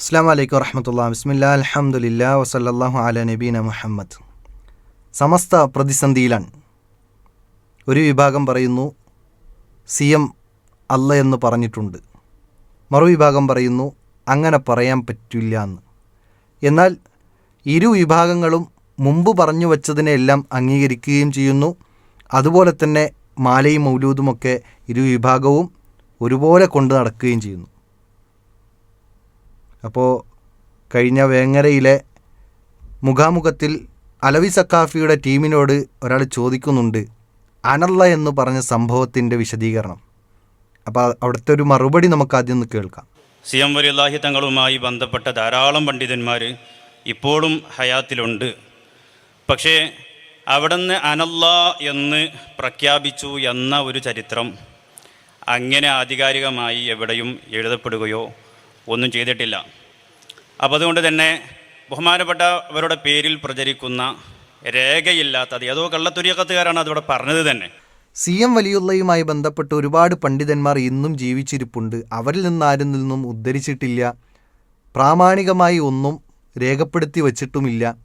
അസ്സാം വലൈക്കും വറഹമത്തുള്ള ബിസ്മില്ലാ അലഹമുല്ല വസല്ലാഹു അല നബീന മുഹമ്മദ്. സമസ്ത പ്രതിസന്ധിയിലാണ്. ഒരു വിഭാഗം പറയുന്നു സി എം അല്ല എന്ന് പറഞ്ഞിട്ടുണ്ട്. മറുവിഭാഗം പറയുന്നു അങ്ങനെ പറയാൻ പറ്റില്ല എന്ന്. എന്നാൽ ഇരു വിഭാഗങ്ങളും മുമ്പ് പറഞ്ഞു വച്ചതിനെല്ലാം അംഗീകരിക്കുകയും ചെയ്യുന്നു. അതുപോലെ തന്നെ മാലയും മൗലൂദുമൊക്കെ ഇരു വിഭാഗവും ഒരുപോലെ കൊണ്ടു നടക്കുകയും ചെയ്യുന്നു. അപ്പോൾ കഴിഞ്ഞ വേങ്ങരയിലെ മുഖാമുഖത്തിൽ അലവി സക്കാഫിയുടെ ടീമിനോട് ഒരാൾ ചോദിക്കുന്നുണ്ട് അനല്ല എന്ന് പറഞ്ഞ സംഭവത്തിന്റെ വിശദീകരണം. അപ്പോൾ അവിടുത്തെ ഒരു മറുപടി നമുക്ക് ആദ്യം ഒന്ന് കേൾക്കാം. സി എം വലിയല്ലാഹി തങ്ങളുമായി ബന്ധപ്പെട്ട ധാരാളം പണ്ഡിതന്മാർ ഇപ്പോഴും ഹയാത്തിലുണ്ട്. പക്ഷേ അവിടുന്ന് അനല്ല എന്ന് പ്രഖ്യാപിച്ചു എന്ന ഒരു ചരിത്രം അങ്ങനെ ആധികാരികമായി എവിടെയും എഴുതപ്പെടുകയോ ഒന്നും ചെയ്തിട്ടില്ല. അപ്പോൾ അതുകൊണ്ട് തന്നെ ബഹുമാനപ്പെട്ടവരുടെ പേരിൽ പ്രചരിക്കുന്ന രേഖയില്ലാത്തത് ഏതോ കള്ളത്തുരിയക്കത്തുകാരാണ് അതിവിടെ പറഞ്ഞത് തന്നെ. സി എം വലിയുള്ളയുമായി ബന്ധപ്പെട്ട് ഒരുപാട് പണ്ഡിതന്മാർ ഇന്നും ജീവിച്ചിരിപ്പുണ്ട്. അവരിൽ നിന്നാരും നിന്നും ഉദ്ധരിച്ചിട്ടില്ല. പ്രാമാണികമായി ഒന്നും രേഖപ്പെടുത്തി വച്ചിട്ടുമില്ല.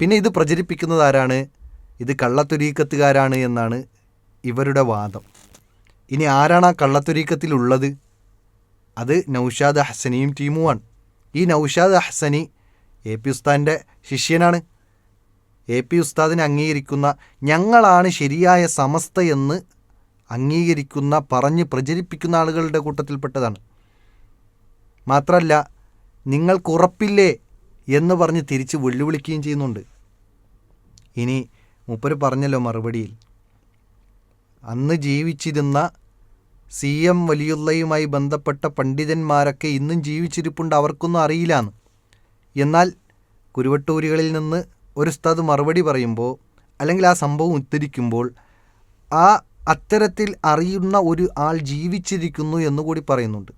പിന്നെ ഇത് പ്രചരിപ്പിക്കുന്നത് ആരാണ്? ഇത് കള്ളത്തുരീക്കത്തുകാരാണ് എന്നാണ് ഇവരുടെ വാദം. ഇനി ആരാണ് ആ കള്ളത്തൊരീക്കത്തിലുള്ളത് അത് നൗഷാദ് അഹ്സനിയും ടീമുമാണ്. ഈ നൗഷാദ് അഹ്സനി എ പി ഉസ്താദിന്റെ ശിഷ്യനാണ്. എ പി ഉസ്താദിനെ അംഗീകരിക്കുന്ന ഞങ്ങളാണ് ശരിയായ സമസ്ത എന്ന് അംഗീകരിക്കുന്ന പറഞ്ഞ് പ്രചരിപ്പിക്കുന്ന ആളുകളുടെ കൂട്ടത്തിൽപ്പെട്ടതാണ്. മാത്രമല്ല നിങ്ങൾക്ക് ഉറപ്പില്ലേ എന്ന് പറഞ്ഞ് തിരിച്ച് വെല്ലുവിളിക്കുകയും ചെയ്യുന്നുണ്ട്. ഇനി മൂപ്പര് പറഞ്ഞല്ലോ മറുപടിയിൽ. അന്ന് ജീവിച്ചിരുന്ന സി എം വലിയുള്ളയുമായി ബന്ധപ്പെട്ട പണ്ഡിതന്മാരൊക്കെ ഇന്നും ജീവിച്ചിരിപ്പുണ്ട് അവർക്കൊന്നും അറിയില്ലാന്ന്. എന്നാൽ കുരുവട്ടൂരികളിൽ നിന്ന് ഒരു ഉസ്താദ് മറുപടി പറയുമ്പോൾ അല്ലെങ്കിൽ ആ സംഭവം ഉദ്ധരിക്കുമ്പോൾ ആ അത്തരത്തിൽ അറിയുന്ന ഒരു ആൾ ജീവിച്ചിരിക്കുന്നു എന്നുകൂടി പറയുന്നുണ്ട്.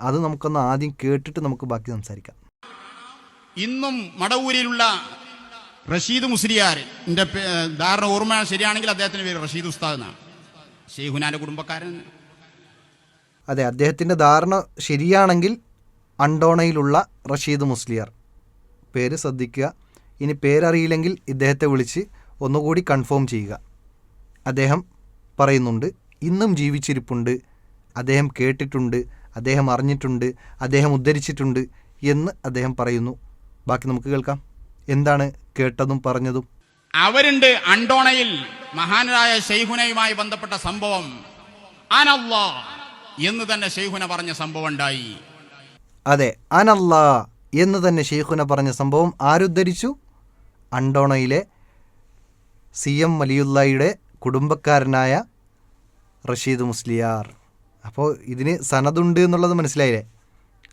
അത് നമുക്കൊന്ന് ആദ്യം കേട്ടിട്ട് നമുക്ക് ബാക്കി സംസാരിക്കാം. ഇന്നും മടവൂരിലുള്ള റഷീദ് മുസ്ലിയാറിന്റെ ധാരണ ഓർമ്മ ശരിയാണെങ്കിൽ അദ്ദേഹത്തിന്റെ പേര് റഷീദ് ഉസ്താദ് എന്നാണ്. ഷെയ്ഖുനാന്റെ കുടുംബക്കാരൻ. അതെ അദ്ദേഹത്തിന്റെ ധാരണ ശരിയാണെങ്കിൽ അണ്ടോണയിലുള്ള റഷീദ് മുസ്ലിയാർ. പേര് ശ്രദ്ധിക്കുക. ഇനി പേരറിയില്ലെങ്കിൽ ഇദ്ദേഹത്തെ വിളിച്ച് ഒന്നുകൂടി കൺഫേം ചെയ്യുക. അദ്ദേഹം പറയുന്നുണ്ട് ഇന്നും ജീവിച്ചിരിപ്പുണ്ട്. അദ്ദേഹം കേട്ടിട്ടുണ്ട് അദ്ദേഹം അറിഞ്ഞിട്ടുണ്ട് അദ്ദേഹം ഉദ്ധരിച്ചിട്ടുണ്ട് എന്ന് അദ്ദേഹം പറയുന്നു. ബാക്കി നമുക്ക് കേൾക്കാം. എന്താണ് കേട്ടതും പറഞ്ഞതും? അവരുണ്ട് അണ്ടോണയിൽ മഹാനായ ഷെയ്ഹുനയുമായി ബന്ധപ്പെട്ട സംഭവം. അനല്ലാ എന്ന് തന്നെ ഷെയ്ഹുന പറഞ്ഞ സംഭവം ഉണ്ടായി. അതെ അനല്ലാ എന്ന് തന്നെ ഷെയ്ഖുന പറഞ്ഞ സംഭവം ആരുദ്ധരിച്ചു? അണ്ടോണയിലെ സി എം വലിയുള്ളയുടെ കുടുംബക്കാരനായ റഷീദ് മുസ്ലിയാർ. അപ്പോൾ ഇതിന് സനതുണ്ട് എന്നുള്ളത് മനസ്സിലായില്ലേ?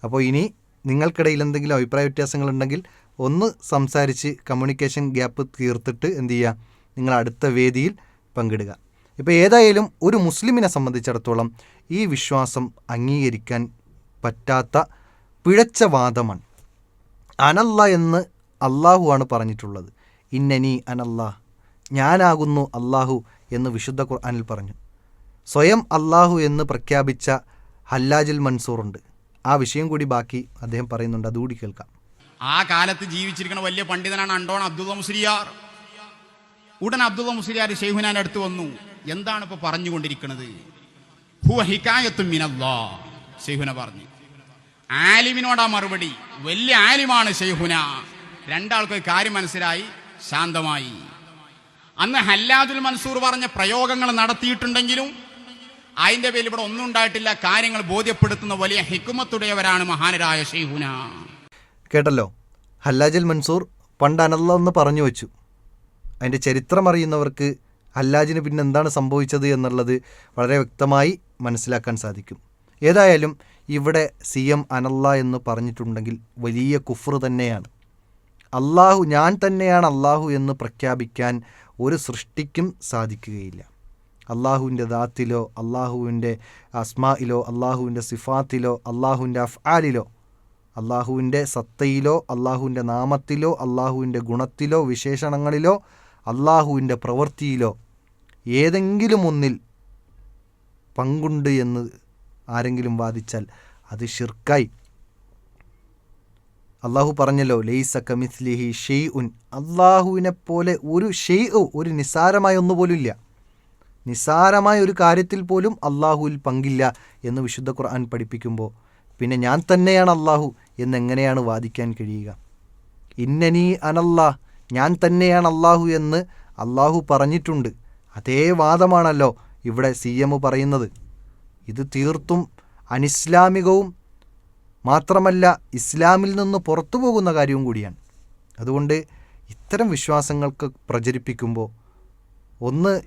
അപ്പോൾ ഇനി നിങ്ങൾക്കിടയിൽ എന്തെങ്കിലും അഭിപ്രായ വ്യത്യാസങ്ങളുണ്ടെങ്കിൽ ഒന്ന് സംസാരിച്ച് കമ്മ്യൂണിക്കേഷൻ ഗ്യാപ്പ് തീർത്തിട്ട് എന്ത് ചെയ്യുക? നിങ്ങൾ അടുത്ത വേദിയിൽ പങ്കിടുക. ഇപ്പോൾ ഏതായാലും ഒരു മുസ്ലിമിനെ സംബന്ധിച്ചിടത്തോളം ഈ വിശ്വാസം അംഗീകരിക്കാൻ പറ്റാത്ത പിഴച്ച വാദമാണ്. അനല്ല എന്ന് അള്ളാഹു ആണ് പറഞ്ഞിട്ടുള്ളത്. ഇന്നനി അനല്ലാ ഞാനാകുന്നു അള്ളാഹു എന്ന് വിശുദ്ധ ഖുർആാനിൽ പറഞ്ഞു. സ്വയം അള്ളാഹു എന്ന് പ്രഖ്യാപിച്ച ഹല്ലാജിൽ മൻസൂറുണ്ട്. ആ വിഷയം കൂടി ബാക്കി അദ്ദേഹം പറയുന്നുണ്ട്. അതുകൂടി കേൾക്കാം. ആ കാലത്ത് ജീവിച്ചിരിക്കുന്ന വലിയ പണ്ഡിതനാണ് അണ്ടോൺ അബ്ദുള്ള മുസ്ലിയാർ. ഉടൻ അബ്ദുള്ള മുസ്ലിയാർ ഷെയ്ഹുനാൻ അടുത്ത് വന്നു. എന്താണ് ഇപ്പൊ പറഞ്ഞുകൊണ്ടിരിക്കുന്നത്? ഹുവ ഷെയ്ഖുന പറഞ്ഞു. ആലിമിനോടാ മറുപടി. വലിയ ആലിമാണ് ഷെയ്ഹുന രണ്ടാൾക്ക് കാര്യം മനസ്സിലായി ശാന്തമായി. അന്ന് ഹല്ലാദുൽ മൻസൂർ പറഞ്ഞ പ്രയോഗങ്ങൾ നടത്തിയിട്ടുണ്ടെങ്കിലും അതിന്റെ പേരിൽ ഇവിടെ ഒന്നും ഉണ്ടായിട്ടില്ല. കാര്യങ്ങൾ ബോധ്യപ്പെടുത്തുന്ന വലിയ ഹിക്കുമത്തുടയവരാണ് മഹാനരായ ഷെയ്ഖുന കേട്ടല്ലോ. ഹല്ലാജൽ മൻസൂർ പണ്ട് അനല്ല എന്ന് പറഞ്ഞു വെച്ചു. അതിന്റെ ചരിത്രം അറിയുന്നവർക്ക് ഹല്ലാജിന് പിന്നെ എന്താണ് സംഭവിച്ചത് എന്നുള്ളത് വളരെ വ്യക്തമായി മനസ്സിലാക്കാൻ സാധിക്കും. ഏതായാലും ഇവിടെ സി എം അനല്ല എന്ന് പറഞ്ഞിട്ടുണ്ടെങ്കിൽ വലിയ കുഫ്ർ തന്നെയാണ്. അള്ളാഹു ഞാൻ തന്നെയാണ് അള്ളാഹു എന്ന് പ്രഖ്യാപിക്കാൻ ഒരു സൃഷ്ടിക്കും സാധിക്കുകയില്ല. അള്ളാഹുവിന്റെ ദാത്തിലോ അള്ളാഹുവിന്റെ അസ്മായിലോ അള്ളാഹുവിന്റെ സിഫാത്തിലോ അള്ളാഹുവിന്റെ അഫ്ആലിലോ അള്ളാഹുവിന്റെ സത്തയിലോ അള്ളാഹുവിന്റെ നാമത്തിലോ അള്ളാഹുവിന്റെ ഗുണത്തിലോ വിശേഷണങ്ങളിലോ അള്ളാഹുവിന്റെ പ്രവൃത്തിയിലോ ഏതെങ്കിലും ഒന്നിൽ പങ്കുണ്ട് എന്ന് ആരെങ്കിലും വാദിച്ചാൽ അത് ഷിർക്കായി അള്ളാഹു പറഞ്ഞല്ലോ ലെയ്സ കമിസ്ലിഹി ഷെയ് ഉൻ അള്ളാഹുവിനെ പോലെ ഒരു ഷെയ് ഒരു നിസ്സാരമായ ഒന്നുപോലും ഇല്ല നിസ്സാരമായ ഒരു കാര്യത്തിൽ പോലും അള്ളാഹുവിൽ പങ്കില്ല എന്ന് വിശുദ്ധ ഖുർആൻ പഠിപ്പിക്കുമ്പോൾ. പിന്നെ ഞാൻ തന്നെയാണ് അള്ളാഹു എന്നെങ്ങനെയാണ് വാദിക്കാൻ കഴിയുക? ഇന്നനി അനല്ലാ ഞാൻ തന്നെയാണ് അള്ളാഹു എന്ന് അള്ളാഹു പറഞ്ഞിട്ടുണ്ട്. അതേ വാദമാണല്ലോ ഇവിടെ സി എം പറയുന്നത്. ഇത് തീർത്തും അനിസ്ലാമികവും മാത്രമല്ല ഇസ്ലാമിൽ നിന്ന് പുറത്തു പോകുന്ന കാര്യവും കൂടിയാണ്. അതുകൊണ്ട് ഇത്തരം വിശ്വാസങ്ങൾക്ക് പ്രചരിപ്പിക്കുമ്പോൾ ഒന്ന്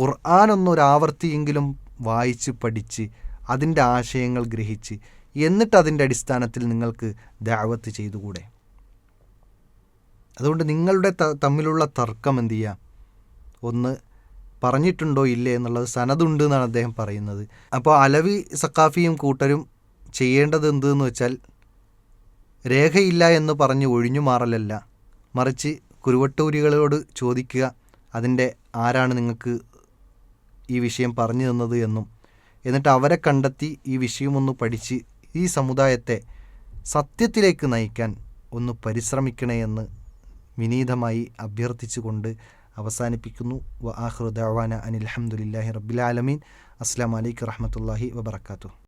ഖുർആാനൊന്നൊരാവർത്തിയെങ്കിലും വായിച്ച് പഠിച്ച് അതിന്റെ ആശയങ്ങൾ ഗ്രഹിച്ച് എന്നിട്ട് അതിന്റെ അടിസ്ഥാനത്തിൽ നിങ്ങൾക്ക് ദാവത്ത് ചെയ്തുകൂടെ? അതുകൊണ്ട് നിങ്ങളുടെ തമ്മിലുള്ള തർക്കം എന്തു ചെയ്യാം? ഒന്ന് പറഞ്ഞിട്ടുണ്ടോ ഇല്ലേ എന്നുള്ളത് സനതുണ്ട് എന്നാണ് അദ്ദേഹം പറയുന്നത്. അപ്പോൾ അലവി സക്കാഫിയും കൂട്ടരും ചെയ്യേണ്ടത് എന്തെന്ന് വെച്ചാൽ രേഖയില്ല എന്ന് പറഞ്ഞ് ഒഴിഞ്ഞു മാറലല്ല. മറിച്ച് കുരുവട്ടൂരികളോട് ചോദിക്കുക അതിന്റെ ആരാണ് നിങ്ങൾക്ക് ഈ വിഷയം പറഞ്ഞു തന്നത് എന്നും. എന്നിട്ട് അവരെ കണ്ടെത്തി ഈ വിഷയമൊന്ന് പഠിച്ച് ഈ സമുദായത്തെ സത്യത്തിലേക്ക് നയിക്കാൻ ഒന്ന് പരിശ്രമിക്കണേ എന്ന് വിനീതമായി അഭ്യർത്ഥിച്ചുകൊണ്ട് അവസാനിപ്പിക്കുന്നു. വ ആഹ്റു ദഅവാന അനിൽ അൽഹംദുലില്ലാഹി റബ്ബിൽ ആലമീൻ. അസ്സാം വലൈക്കും വറഹമത്തല്ലാഹി വബർക്കാത്തു